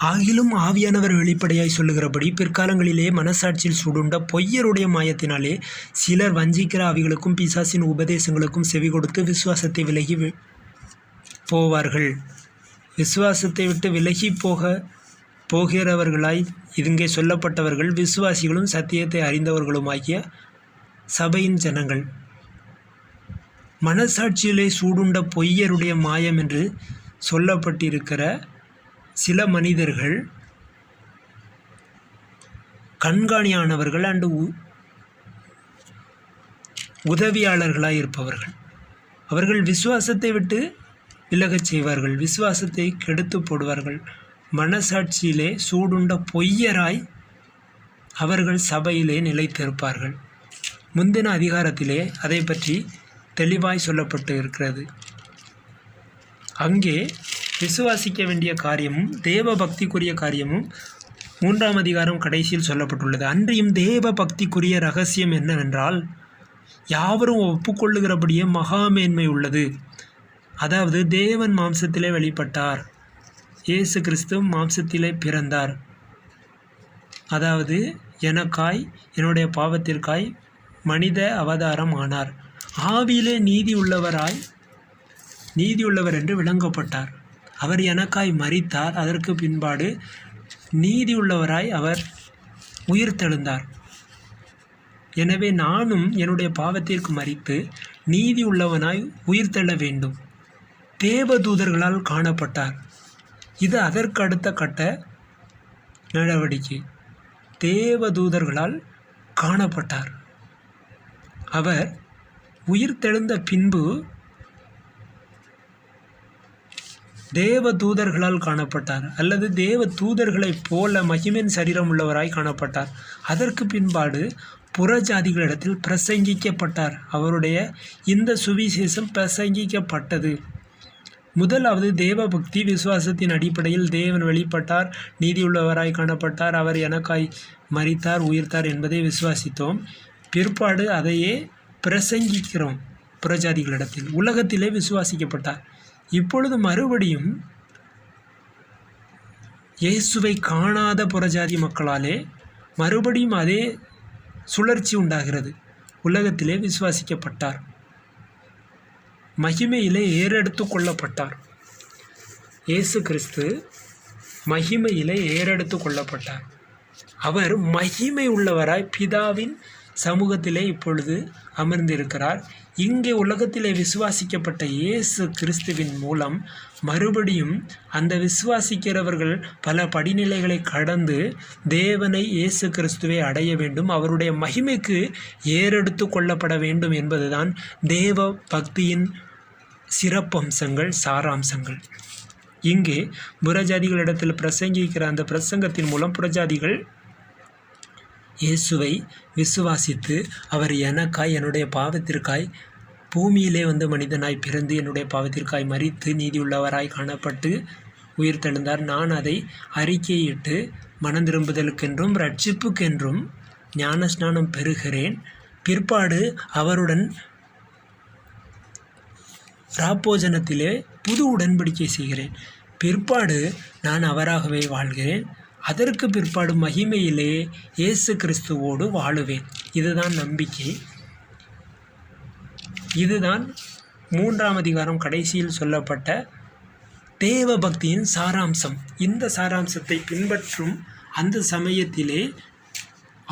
ஆகிலும் ஆவியானவர் வெளிப்படையாய் சொல்லுகிறபடி பிற்காலங்களிலே மனசாட்சியில் சூடுண்ட பொய்யருடைய மாயத்தினாலே சிலர் வஞ்சிக்கிற ஆவிகளுக்கும் பிசாசின் உபதேசங்களுக்கும் செவி கொடுத்து விசுவாசத்தை விலகி வி- போவார்கள். விசுவாசத்தை விட்டு விலகி போக போகிறவர்களாய் இங்கே சொல்லப்பட்டவர்கள் விசுவாசிகளும் சத்தியத்தை அறிந்தவர்களுமாகிய சபையின் ஜனங்கள். மனசாட்சியிலே சூடுண்ட பொய்யருடைய மாயம் என்று சொல்லப்பட்டிருக்கிற சில மனிதர்கள் கண்காணியானவர்கள் அண்டு உ- உதவியாளர்களாய் இருப்பவர்கள். அவர்கள் விசுவாசத்தை விட்டு விலகச் செய்வார்கள். விசுவாசத்தை கெடுத்து போடுவார்கள். மனசாட்சியிலே சூடுண்ட பொய்யராய் அவர்கள் சபையிலே நிலைத்திருப்பார்கள். முந்தின அதிகாரத்திலே அதை பற்றி தெளிவாய் சொல்லப்பட்டு இருக்கிறது. அங்கே விசுவாசிக்க வேண்டிய காரியமும் தேவ பக்திக்குரிய காரியமும் மூன்றாம் அதிகாரம் கடைசியில் சொல்லப்பட்டுள்ளது. அன்றியும் தேவ பக்திக்குரிய ரகசியம் என்னவென்றால் யாவரும் ஒப்புக்கொள்ளுகிறபடியே மகாமேன்மை உள்ளது. அதாவது தேவன் மாம்சத்திலே வெளிப்பட்டார். இயேசு கிறிஸ்து மாம்சத்திலே பிறந்தார். அதாவது எனக்காய் என்னுடைய பாவத்திற்காய் மனித அவதாரம் ஆனார். ஆவியிலே நீதி உள்ளவராய் நீதி உள்ளவர் என்று விளங்கப்பட்டார். அவர் எனக்காய் மறித்தார் அதற்கு பின்பாடு நீதி உள்ளவராய் அவர் உயிர்த்தெழுந்தார் எனவே நானும் என்னுடைய பாவத்திற்கு மறித்து நீதி உள்ளவனாய் உயிர்த்தெழ வேண்டும். தேவதூதர்களால் காணப்பட்டார். இது அதற்கு அடுத்த கட்ட நடவடிக்கை. தேவதூதர்களால் காணப்பட்டார். அவர் உயிர்த்தெழுந்த பின்பு தேவ தூதர்களால் காணப்பட்டார். அல்லது தேவ தூதர்களைப் போல மகிமின் சரீரம் உள்ளவராய் காணப்பட்டார். அதற்கு பின்பாடு புறஜாதிகளிடத்தில் பிரசங்கிக்கப்பட்டார். அவருடைய இந்த சுவிசேஷம் பிரசங்கிக்கப்பட்டது. முதலாவது தேவ பக்தி விசுவாசத்தின் அடிப்படையில் தேவன் வெளிப்பட்டார். நீதியுள்ளவராய் காணப்பட்டார். அவர் எனக்காய் மறித்தார் உயிர்த்தார் என்பதை விசுவாசித்தோம். பிற்பாடு அதையே பிரசங்கிக்கிறோம் புறஜாதிகளிடத்தில். உலகத்திலே விசுவாசிக்கப்பட்டார். இப்பொழுது மறுபடியும் இயேசுவை காணாத புறஜாதி மக்களாலே மறுபடியும் அதே சுழற்சி உண்டாகிறது. உலகத்திலே விசுவாசிக்கப்பட்டார். மகிமையிலே ஏறெடுத்து கொள்ளப்பட்டார். இயேசு கிறிஸ்து மகிமையிலே ஏறெடுத்து கொள்ளப்பட்டார். அவர் மகிமை உள்ளவராய் பிதாவின் சமூகத்திலே இப்பொழுது அமர்ந்திருக்கிறார். இங்கே உலகத்திலே விசுவாசிக்கப்பட்ட இயேசு கிறிஸ்துவின் மூலம் மறுபடியும் அந்த விசுவாசிக்கிறவர்கள் பல படிநிலைகளை கடந்து தேவனை இயேசு கிறிஸ்துவை அடைய வேண்டும் அவருடைய மகிமைக்கு ஏறெடுத்து கொள்ளப்பட வேண்டும் என்பதுதான் தேவ பக்தியின் சிறப்பம்சங்கள் சாராம்சங்கள். இங்கே புறஜாதிகளிடத்தில் பிரசங்கிக்கிற அந்த பிரசங்கத்தின் மூலம் புறஜாதிகள் இயேசுவை விசுவாசித்து அவர் எனக்காய் என்னுடைய பாவத்திற்காய் பூமியிலே வந்து மனிதனாய் பிறந்து என்னுடைய பாவத்திற்காய் மறித்து நீதியுள்ளவராய் காணப்பட்டு உயிர் தெழுந்தார் நான் அதை அறிக்கையிட்டு மனம் திரும்புதலுக்கென்றும் ரட்சிப்புக்கென்றும் ஞான ஸ்நானம் பெறுகிறேன். பிற்பாடு அவருடன் ராப்போஜனத்திலே புது உடன்படிக்கை செய்கிறேன். பிற்பாடு நான் அவராகவே வாழ்கிறேன். அதற்கு பிற்பாடு மகிமையிலே இயேசு கிறிஸ்துவோடு வாழுவேன். இதுதான் நம்பிக்கை. இதுதான் மூன்றாம் அதிகாரம் கடைசியில் சொல்லப்பட்ட தேவ பக்தியின் சாராம்சம். இந்த சாராம்சத்தை பின்பற்றும் அந்த சமயத்திலே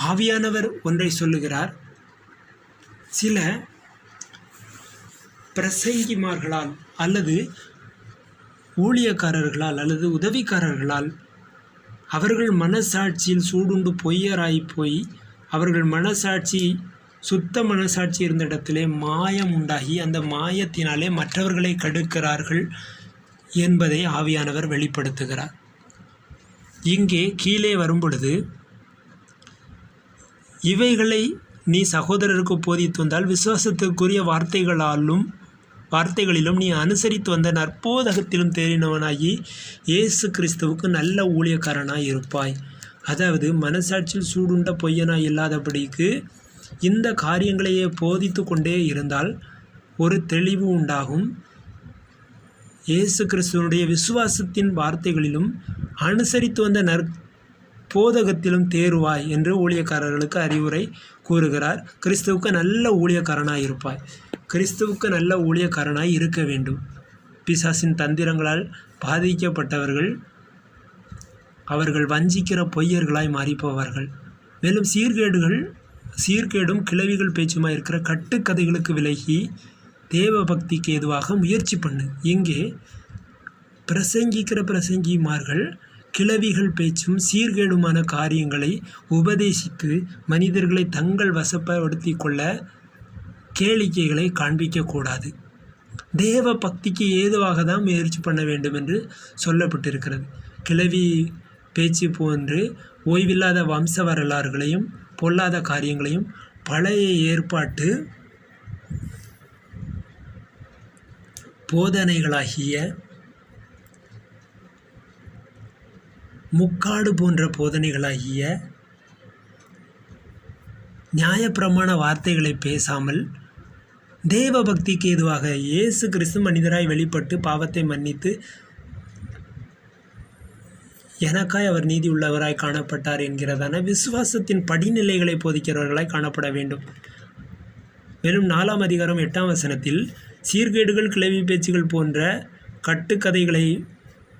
ஆவியானவர் ஒன்றை சொல்லுகிறார். சில பிரசங்கிமார்களால் அல்லது ஊழியக்காரர்களால் அல்லது உதவிக்காரர்களால் அவர்கள் மனசாட்சியில் சூடுண்டு பொய்யராய் போய் அவர்கள் மனசாட்சி சுத்த மனசாட்சி இருந்த இடத்திலே மாயம் உண்டாகி அந்த மாயத்தினாலே மற்றவர்களை கடுக்கிறார்கள் என்பதை ஆவியானவர் வெளிப்படுத்துகிறார். இங்கே கீழே வரும்பொழுது இவைகளை நீ சகோதரருக்கு போதித்து வந்தால் விசுவாசத்துக்குரிய வார்த்தைகளாலும் வார்த்தைகளிலும் நீ அனுசரித்து வந்த நற்போதகத்திலும் தேறினவனாகி இயேசு கிறிஸ்துவுக்கு நல்ல ஊழியக்காரனாய் இருப்பாய். அதாவது மனசாட்சியில் சூடுண்ட பொய்யனாய் இல்லாதபடிக்கு இந்த காரியங்களையே போதித்து கொண்டே இருந்தால் ஒரு தெளிவு உண்டாகும். இயேசு கிறிஸ்துவனுடைய விசுவாசத்தின் வார்த்தைகளிலும் அனுசரித்து வந்த நற் போதகத்திலும் தேருவாய் என்று ஊழியக்காரர்களுக்கு அறிவுரை கூறுகிறார். கிறிஸ்துவுக்கு நல்ல ஊழியக்காரனாக இருப்பாய். கிறிஸ்துவுக்கு நல்ல ஊழியக்காரனாய் இருக்க வேண்டும். பிசாசின் தந்திரங்களால் பாதிக்கப்பட்டவர்கள் அவர்கள் வஞ்சிக்கிற பொய்யர்களாய் மாறிப்போவார்கள். மேலும் சீர்கேடுகள் சீர்கேடும் கிளவிகள் பேச்சுமாய் இருக்கிற கட்டுக்கதைகளுக்கு விலகி தேவ பக்திக்கு எதுவாக முயற்சி பண்ணு. இங்கே பிரசங்கிக்கிற பிரசங்கிமார்கள் கிளவிகள் பேச்சும் சீர்கேடுமான காரியங்களை உபதேசித்து மனிதர்களை தங்கள் வசப்படுத்தி கொள்ள கேளிக்கைகளை காண்பிக்கக்கூடாது. தேவ பக்திக்கு ஏதுவாக தான் முயற்சி பண்ண வேண்டும் என்று சொல்லப்பட்டிருக்கிறது. கிளவி பேச்சு போன்று ஓய்வில்லாத வம்ச வரலாறுகளையும் பொல்லாத காரியங்களையும் பழைய ஏற்பாட்டு போதனைகளாகிய முக்காடு போன்ற போதனைகளாகிய நியாயப்பிரமாண வார்த்தைகளை பேசாமல் தேவ பக்திக்கு ஏதுவாக இயேசு கிறிஸ்து மனிதராய் வெளிப்பட்டு பாவத்தை மன்னித்து எனக்காய் அவர் நீதி உள்ளவராய் காணப்பட்டார் என்கிறதான விசுவாசத்தின் படிநிலைகளை போதிக்கிறவர்களாய் காணப்பட வேண்டும். மேலும் நாலாம் அதிகாரம் எட்டாம் வசனத்தில் சீர்கேடுகள் கிளவி பேச்சுகள் போன்ற கட்டுக்கதைகளை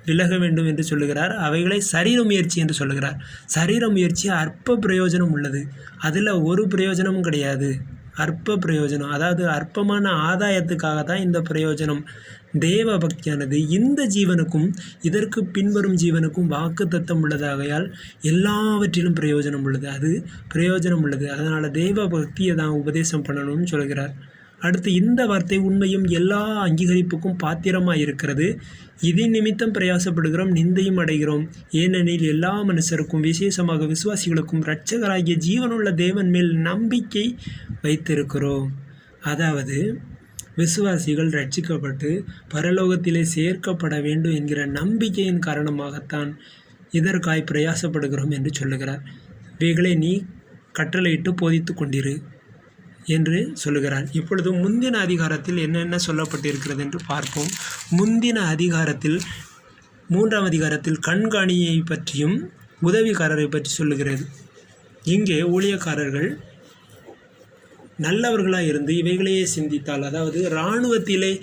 விலக வேண்டும் என்று சொல்லுகிறார். அவைகளை சரீர முயற்சி என்று சொல்லுகிறார். சரீர முயற்சி அற்ப பிரயோஜனம் உள்ளது. அதில் ஒரு பிரயோஜனமும் கிடையாது. அற்ப பிரயோஜனம். அதாவது அற்பமான ஆதாயத்துக்காக தான் இந்த பிரயோஜனம். தேவ பக்தியானது இந்த ஜீவனுக்கும் இதற்கு பின்வரும் ஜீவனுக்கும் வாக்கு தத்தம் உள்ளதாகையால் எல்லாவற்றிலும் பிரயோஜனம் உள்ளது. அது பிரயோஜனம் உள்ளது. அதனால் தேவ பக்தியை தான் உபதேசம் பண்ணணும்னு சொல்கிறார். அடுத்து இந்த வார்த்தை உண்மையும் எல்லா அங்கீகரிப்புக்கும் பாத்திரமாக இருக்கிறது. இது நிமித்தம் பிரயாசப்படுகிறோம் நிந்தையும் அடைகிறோம். ஏனெனில் எல்லா மனுஷருக்கும் விசேஷமாக விசுவாசிகளுக்கும் இரட்சகராகிய ஜீவனுள்ள தேவன் மேல் நம்பிக்கை வைத்திருக்கிறோம். அதாவது விசுவாசிகள் ரட்சிக்கப்பட்டு பரலோகத்திலே சேர்க்கப்பட வேண்டும் என்கிற நம்பிக்கையின் காரணமாகத்தான் இதற்காய் பிரயாசப்படுகிறோம் என்று சொல்லுகிறார். இவைகளை நீ கட்டளையிட்டு போதித்து கொண்டிரு என்று சொல்லுகிறார். இப்பொழுது முந்தின அதிகாரத்தில் என்னென்ன சொல்லப்பட்டிருக்கிறது என்று பார்ப்போம். முந்தின அதிகாரத்தில் மூன்றாம் அதிகாரத்தில் கண்காணியை பற்றியும் உதவிக்காரரை பற்றி சொல்லுகிறது. இங்கே ஊழியக்காரர்கள் நல்லவர்களாக இருந்து இவைகளையே சிந்தித்தால் அதாவது இராணுவத்திலே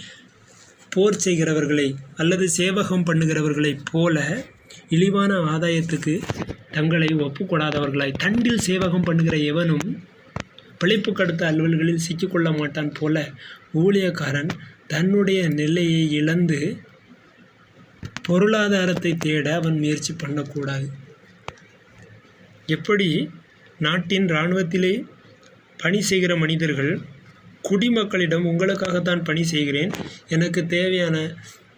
போர் செய்கிறவர்களை அல்லது சேவகம் பண்ணுகிறவர்களைப் போல இழிவான ஆதாயத்துக்கு தங்களை ஒப்புக்கூடாதவர்களாய். தண்டில் சேவகம் பண்ணுகிற எவனும் பிழைப்பு கடுத்த அலுவல்களில் சிக்கிக்கொள்ள மாட்டான் போல ஊழியக்காரன் தன்னுடைய நிலையை இழந்து பொருளாதாரத்தை தேட அவன் முயற்சி பண்ணக்கூடாது. எப்படி? நாட்டின் இராணுவத்திலே பணி செய்கிற மனிதர்கள் குடிமக்களிடம் உங்களுக்காகத்தான் பணி செய்கிறேன். எனக்கு தேவையான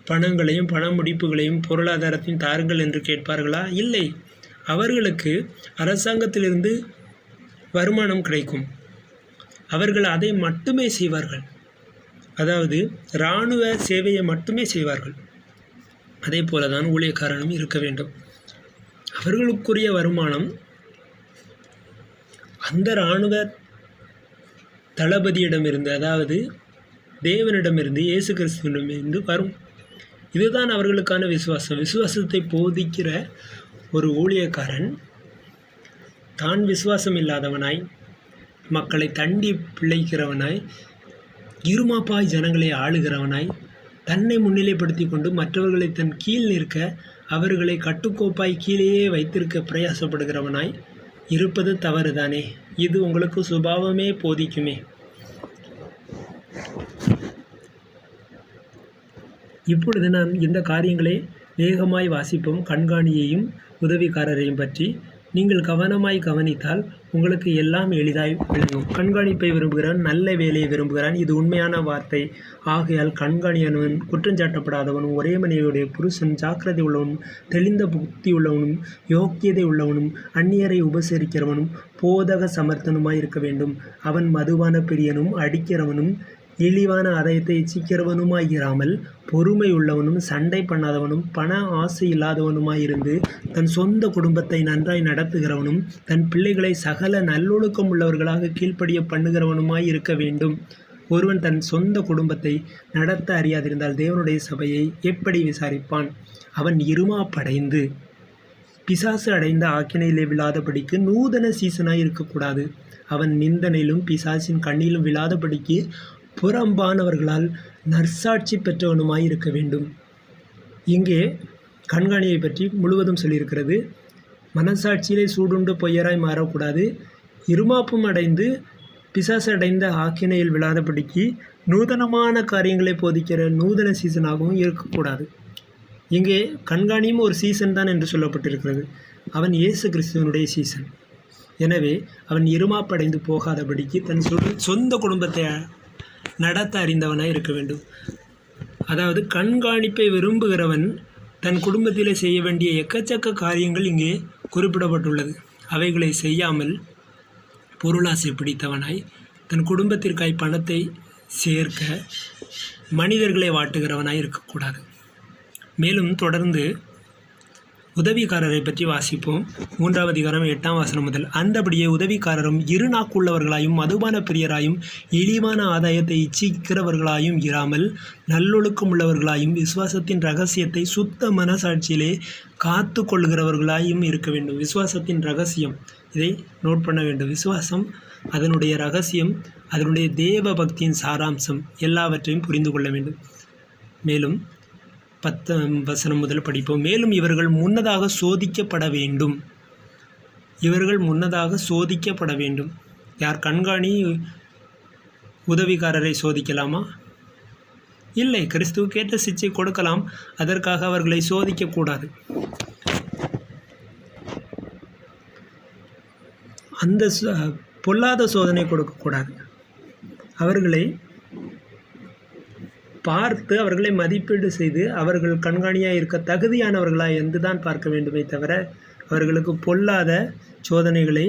பணங்களையும் பண முடிப்புகளையும் பொருளாதாரத்தையும் தாருங்கள் என்று கேட்பார்களா? இல்லை. அவர்களுக்கு அரசாங்கத்திலிருந்து வருமானம் கிடைக்கும். அவர்கள் அதை மட்டுமே செய்வார்கள். அதாவது இராணுவ சேவையை மட்டுமே செய்வார்கள். அதே போல தான் ஊழியக்காரனும் இருக்க வேண்டும். அவர்களுக்குரிய வருமானம் அந்த இராணுவ தளபதியிடமிருந்து அதாவது தேவனிடமிருந்து இயேசு கிறிஸ்துவிடமிருந்து வரும். இதுதான் அவர்களுக்கான விசுவாசம். விசுவாசத்தை போதிக்கிற ஒரு ஊழியக்காரன் தான் விசுவாசம் இல்லாதவனாய் மக்களை தண்டி பிழைக்கிறவனாய் இருமாப்பாய் ஜனங்களை ஆளுகிறவனாய் தன்னை முன்னிலைப்படுத்தி கொண்டு மற்றவர்களை தன் கீழ் நிற்க அவர்களை கட்டுக்கோப்பாய் கீழேயே வைத்திருக்க பிரயாசப்படுகிறவனாய் இருப்பது தவறுதானே? இது உங்களுக்கு சுபாவமே போதிக்குமே. இப்பொழுது நாம் இந்த காரியங்களை வேகமாய் வாசிப்போம். கண்காணியையும் உதவிக்காரரையும் பற்றி நீங்கள் கவனமாய் கவனித்தால் உங்களுக்கு எல்லாம் எளிதாய் விளங்கும். கண்காணிப்பை விரும்புகிறான் நல்ல வேலையை விரும்புகிறான். இது உண்மையான வார்த்தை. ஆகையால் கண்காணியானவன் குற்றஞ்சாட்டப்படாதவனும் ஒரே மனைவியுடைய புருஷன் ஜாக்கிரதை உள்ளவனும் தெளிந்த புத்தி உள்ளவனும் யோக்கியதை உள்ளவனும் அந்நியரை உபசரிக்கிறவனும் போதக சமர்த்தனுமாய் இருக்க வேண்டும். அவன் மதுவான பிரியனும் அடிக்கிறவனும் இழிவான அதயத்தை இச்சிக்கிறவனுமாயிராமல் பொறுமை உள்ளவனும் சண்டை பண்ணாதவனும் பண ஆசை இல்லாதவனுமாயிருந்து தன் சொந்த குடும்பத்தை நன்றாய் நடத்துகிறவனும் தன் பிள்ளைகளை சகல நல்லொழுக்கம் உள்ளவர்களாக கீழ்ப்படிய பண்ணுகிறவனுமாய் இருக்க வேண்டும். ஒருவன் தன் சொந்த குடும்பத்தை நடத்த அறியாதிருந்தால் தேவனுடைய சபையை எப்படி விசாரிப்பான்? அவன் இருமாப்படைந்து பிசாசு அடைந்த ஆக்கினையிலே விழாதபடிக்கு நூதன சீசனாய் இருக்கக்கூடாது. அவன் நிந்தனையிலும் பிசாசின் கண்ணிலும் விழாதபடிக்கு புறம்பானவர்களால் நற்சாட்சி பெற்றவனுமாய் இருக்க வேண்டும். இங்கே கண்காணியை பற்றி முழுவதும் சொல்லியிருக்கிறது. மனசாட்சியிலே சூடுண்டு பொய்யராய் மாறக்கூடாது. இருமாப்பும் அடைந்து பிசாசடைந்த ஆக்கினையில் விழாதபடிக்கு நூதனமான காரியங்களை போதிக்கிற நூதன சீசனாகவும் இருக்கக்கூடாது. இங்கே கண்காணியும் ஒரு சீசன் தான் என்று சொல்லப்பட்டிருக்கிறது. அவன் இயேசு கிறிஸ்துவனுடைய சீசன். எனவே அவன் இருமாப்படைந்து போகாதபடிக்கு தன் சொந்த குடும்பத்தை நடத்த அறிந்தவனாய் இருக்க வேண்டும். அதாவது கண்காணிப்பை விரும்புகிறவன் தன் குடும்பத்தில் செய்ய வேண்டிய எக்கச்சக்க காரியங்கள் இங்கே குறிப்பிடப்பட்டுள்ளது. அவைகளை செய்யாமல் பொருளாசை பிடித்தவனாய் தன் குடும்பத்திற்காய் பணத்தை சேர்க்க மனிதர்களை வாட்டுகிறவனாய் இருக்கக்கூடாது. மேலும் தொடர்ந்து உதவிக்காரரை பற்றி வாசிப்போம். மூன்றாவது அதிகாரம் எட்டாம் வசனம் முதல். அந்தபடியே உதவிக்காரரும் இரு நாக்குள்ளவர்களாயும் மதுபான பிரியராயும் இழிவான ஆதாயத்தை இச்சிக்கிறவர்களாயும் இராமல் நல்லொழுக்கம் உள்ளவர்களாயும் விசுவாசத்தின் ரகசியத்தை சுத்த மனசாட்சியிலே காத்து கொள்கிறவர்களாயும் இருக்க வேண்டும். விசுவாசத்தின் ரகசியம். இதை நோட் பண்ண வேண்டும். விசுவாசம் அதனுடைய ரகசியம் அதனுடைய தேவ பக்தியின் சாராம்சம் எல்லாவற்றையும் புரிந்து கொள்ள வேண்டும். மேலும் பத்து வசனம் முதல் படிப்போம். மேலும் இவர்கள் முன்னதாக சோதிக்கப்பட வேண்டும். இவர்கள் முன்னதாக சோதிக்கப்பட வேண்டும். யார் கண்காணி உதவிக்காரரை சோதிக்கலாமா? இல்லை கிறிஸ்துவுக்கேற்ற சிச்சை கொடுக்கலாம். அதற்காக அவர்களை சோதிக்கக்கூடாது அந்த பொல்லாத சோதனை கொடுக்கக்கூடாது அவர்களை பார்த்து அவர்களை மதிப்பீடு செய்து அவர்கள் கண்காணியாக இருக்க தகுதியானவர்களா என்று தான் பார்க்க வேண்டுமே தவிர அவர்களுக்கு பொல்லாத சோதனைகளை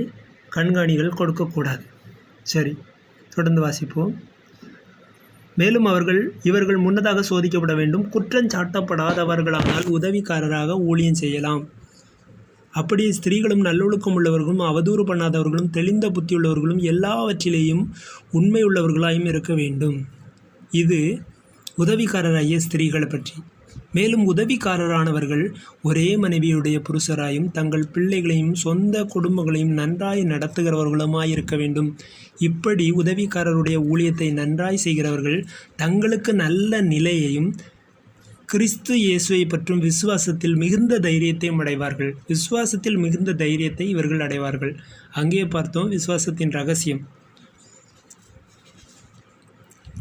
கண்காணிகள் கொடுக்கக்கூடாது. சரி தொடர்ந்து வாசிப்போம். மேலும் அவர்கள் இவர்கள் முன்னதாக சோதிக்கப்பட வேண்டும். குற்றஞ்சாட்டப்படாதவர்களானால் உதவிக்காரராக ஊழியம் செய்யலாம். அப்படி ஸ்திரீகளும் நல்லொழுக்கம் உள்ளவர்களும் அவதூறு பண்ணாதவர்களும் தெளிந்த புத்தியுள்ளவர்களும் எல்லாவற்றிலேயும் உண்மையுள்ளவர்களாயும் இருக்க வேண்டும். இது உதவிக்காரராகிய ஸ்திரீகளை பற்றி. மேலும் உதவிக்காரரானவர்கள் ஒரே மனைவியுடைய புருஷராயும் தங்கள் பிள்ளைகளையும் சொந்த குடும்பங்களையும் நன்றாய் நடத்துகிறவர்களுமாய் இருக்க வேண்டும். இப்படி உதவிக்காரருடைய ஊழியத்தை நன்றாய் செய்கிறவர்கள் தங்களுக்கு நல்ல நிலையையும் கிறிஸ்து இயேசுவை பற்றும் விசுவாசத்தில் மிகுந்த தைரியத்தையும் அடைவார்கள். விசுவாசத்தில் மிகுந்த தைரியத்தை இவர்கள் அடைவார்கள். அங்கே பார்த்தோம் விசுவாசத்தின் ரகசியம்.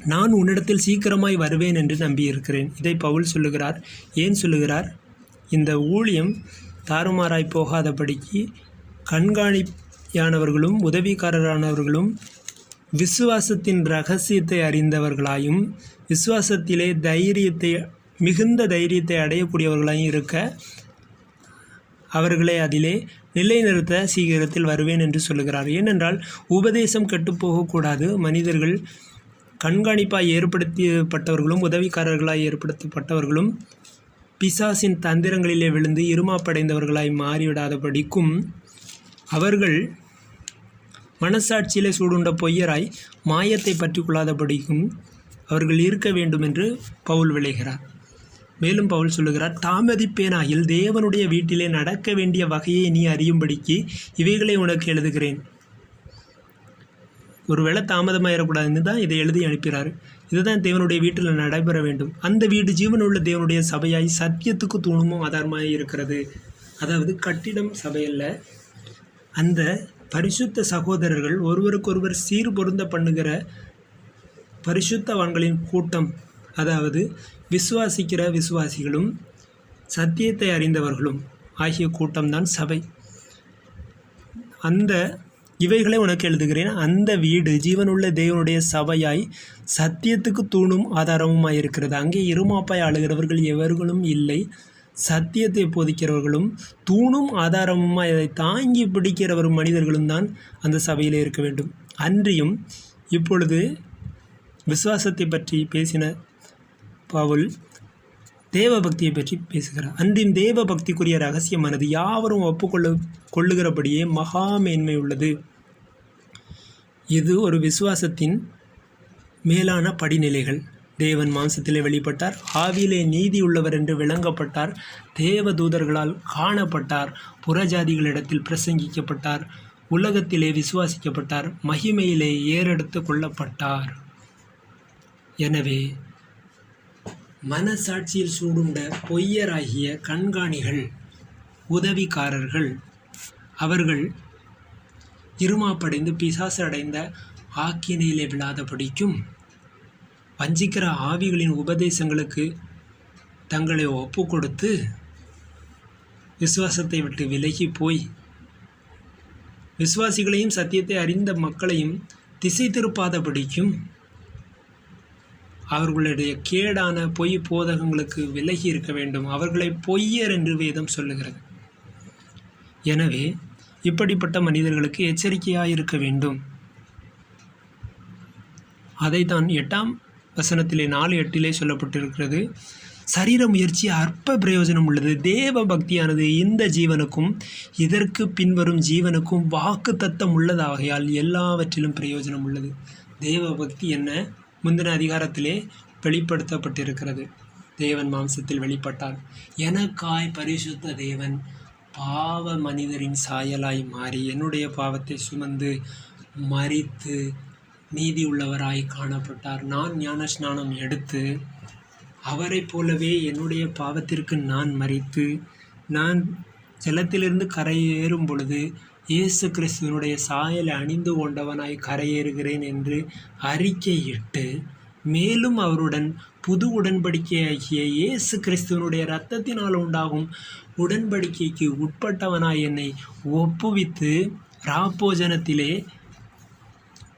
நான் உன்னிடத்தில் சீக்கிரமாய் வருவேன் என்று நம்பியிருக்கிறேன். இதை பவுல் சொல்லுகிறார். ஏன் சொல்லுகிறார்? இந்த ஊழியம் தாறுமாறாய் போகாதபடிக்கு கண்காணியானவர்களும் உதவிக்காரரானவர்களும் விசுவாசத்தின் ரகசியத்தை அறிந்தவர்களாயும் விசுவாசத்திலே தைரியத்தை மிகுந்த தைரியத்தை அடையக்கூடியவர்களாயும் இருக்க அவர்களை அதிலே நிலைநிறுத்த சீக்கிரத்தில் வருவேன் என்று சொல்லுகிறார். ஏனென்றால் உபதேசம் கெட்டுப்போகக்கூடாது. மனிதர்கள் கண்காணிப்பாய் ஏற்படுத்தப்பட்டவர்களும் உதவிக்காரர்களாய் ஏற்படுத்தப்பட்டவர்களும் பிசாசின் தந்திரங்களிலே விழுந்து இருமாப்படைந்தவர்களாய் மாறிவிடாதபடிக்கும் அவர்கள் மனசாட்சியிலே சூடுண்ட பொய்யராய் மாயத்தை பற்றி கொள்ளாதபடிக்கும் அவர்கள் இருக்க வேண்டும் என்று பவுல் விளைகிறார் மேலும் பவுல் சொல்லுகிறார் தாமதிப்பேனாயில் தேவனுடைய வீட்டிலே நடக்க வேண்டிய வகையை நீ அறியும்படிக்கு இவைகளை உனக்கு எழுதுகிறேன். ஒருவேளை தாமதமாயிடக்கூடாதுன்னு தான் இதை எழுதி அனுப்பினார் இதுதான் தேவனுடைய வீட்டில் நடைபெற வேண்டும். அந்த வீடு ஜீவனுள்ள தேவனுடைய சபையாய் சத்தியத்துக்கு தூணுமும் ஆதாரமாக இருக்கிறது. அதாவது கட்டிடம் சபையல்ல. அந்த பரிசுத்த சகோதரர்கள் ஒருவருக்கொருவர் சீர் பொருந்த பண்ணுகிற பரிசுத்தவான்களின் கூட்டம். அதாவது விசுவாசிக்கிற விசுவாசிகளும் சத்தியத்தை அறிந்தவர்களும் ஆகிய கூட்டம்தான் சபை. அந்த இவைகளை உனக்கு எழுதுகிறேன். அந்த வீடு ஜீவனுள்ள தேவனுடைய சபையாய் சத்தியத்துக்கு தூணும் ஆதாரமுமாய் இருக்கிறது. அங்கே இருமாப்பாய் ஆளுகிறவர்கள் எவர்களும் இல்லை. சத்தியத்தை போதிக்கிறவர்களும் தூணும் ஆதாரமுமாய் அதை தாங்கி பிடிக்கிறவர் மனிதர்களும் தான் அந்த சபையிலே இருக்க வேண்டும். அன்றியும் இப்பொழுது விசுவாசத்தை பற்றி பேசின பவுல் தேவபக்தியை பற்றி பேசுகிறார். அன்றின் தேவபக்திக்குரிய ரகசியமானது யாவரும் ஒப்புக்கொள்ள கொள்ளுகிறபடியே மகா மேன்மை உள்ளது. இது ஒரு விசுவாசத்தின் மேலான படிநிலைகள். தேவன் மாம்சத்திலே வெளிப்பட்டார். ஆவியிலே நீதி உள்ளவர் என்று விளங்கப்பட்டார். தேவ தூதர்களால் காணப்பட்டார். புறஜாதிகளிடத்தில் பிரசங்கிக்கப்பட்டார். உலகத்திலே விசுவாசிக்கப்பட்டார். மகிமையிலே ஏறெடுத்து கொள்ளப்பட்டார். எனவே மனசாட்சியில் சூடுண்ட பொய்யராகிய கண்காணிகள் உதவிக்காரர்கள். அவர்கள் இருமாப்படைந்து பிசாசு அடைந்த ஆக்கினையிலே விழாதபடிக்கும் வஞ்சிக்கிற ஆவிகளின் உபதேசங்களுக்கு தங்களை ஒப்பு கொடுத்து விசுவாசத்தை விட்டு விலகி போய் விசுவாசிகளையும் சத்தியத்தை அறிந்த மக்களையும் திசை திருப்பாதபடிக்கும் அவர்களுடைய கேடான பொய் போதகங்களுக்கு விலகி இருக்க வேண்டும். அவர்களை பொய்யர் என்று வேதம் சொல்லுகிறது. எனவே இப்படிப்பட்ட மனிதர்களுக்கு எச்சரிக்கையாக இருக்க வேண்டும். அதைத்தான் எட்டாம் வசனத்திலே நாலு எட்டிலே சொல்லப்பட்டிருக்கிறது. சரீர முயற்சி அற்ப பிரயோஜனம் உள்ளது. தேவ பக்தியானது இந்த ஜீவனுக்கும் இதற்கு பின்வரும் ஜீவனுக்கும் வாக்கு தத்தம் உள்ளதாகையால் எல்லாவற்றிலும் பிரயோஜனம் உள்ளது. தேவ பக்தி என்ன? முந்தின அதிகாரத்திலே வெளிப்படுத்தப்பட்டிருக்கிறது. தேவன் மாம்சத்தில் வெளிப்பட்டார். எனக்காய் பரிசுத்த தேவன் பாவ மனிதரின் சாயலாய் மாறி என்னுடைய பாவத்தை சுமந்து மறித்து நீதி உள்ளவராய் காணப்பட்டார். நான் ஞான ஸ்நானம் எடுத்து அவரைப் போலவே என்னுடைய பாவத்திற்கு நான் மறித்து நான் ஜலத்திலிருந்து கரையேறும் பொழுது இயேசு கிறிஸ்துவனுடைய சாயலை அணிந்து கொண்டவனாய் கரையேறுகிறேன் என்று அறிக்கையிட்டு மேலும் அவருடன் புது உடன்படிக்கையாகிய இயேசு கிறிஸ்துவனுடைய இரத்தத்தினால் உண்டாகும் உடன்படிக்கைக்கு உட்பட்டவனாய் என்னை ஒப்புவித்து ராப்போஜனத்திலே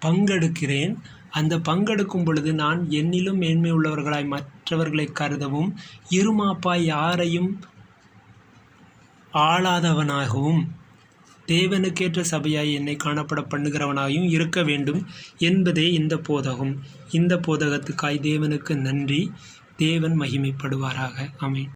பங்கெடுக்கிறேன். அந்த பங்கெடுக்கும் பொழுது நான் என்னிலும் மேன்மை உள்ளவர்களாய் மற்றவர்களை கருதவும் இருமாப்பாய் யாரையும் ஆளாதவனாகவும் தேவனுக்கேற்ற சபையாய் என்னை காணப்பட பண்ணுகிறவனாயும் இருக்க வேண்டும் என்பதே இந்த போதகம். இந்த போதகத்துக்காய் தேவனுக்கு நன்றி. தேவன் மகிமைப்படுவாராக. அமேன்